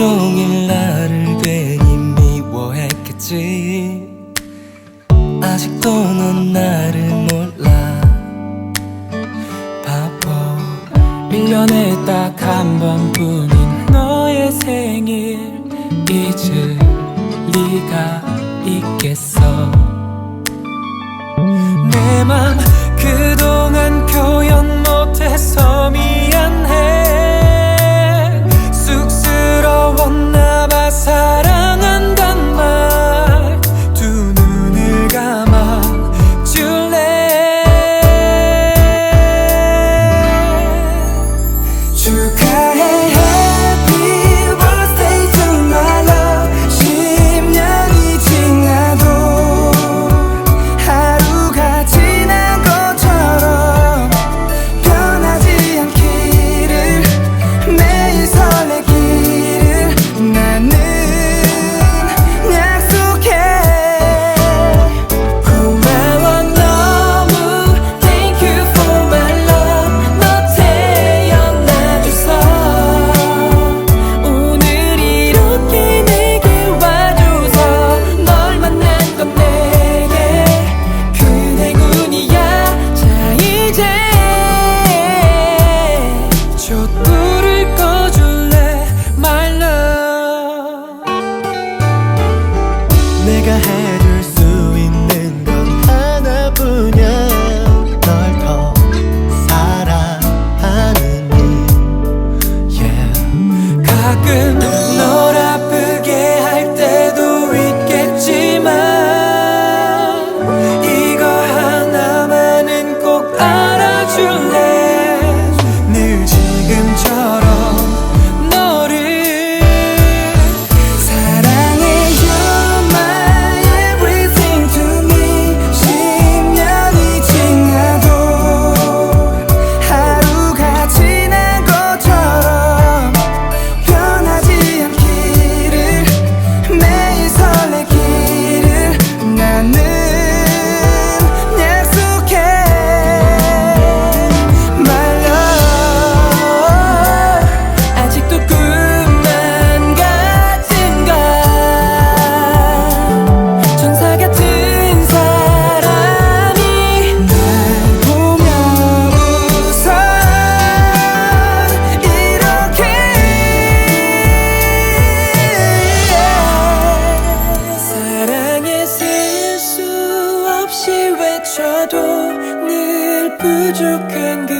종일 나를 괜히 미워했겠지. 아직도 넌 나를 몰라. 바보. 1년에 딱 한 번뿐인 너의 생일. 잊을 리가 있겠어. 내맘 그도 again 看个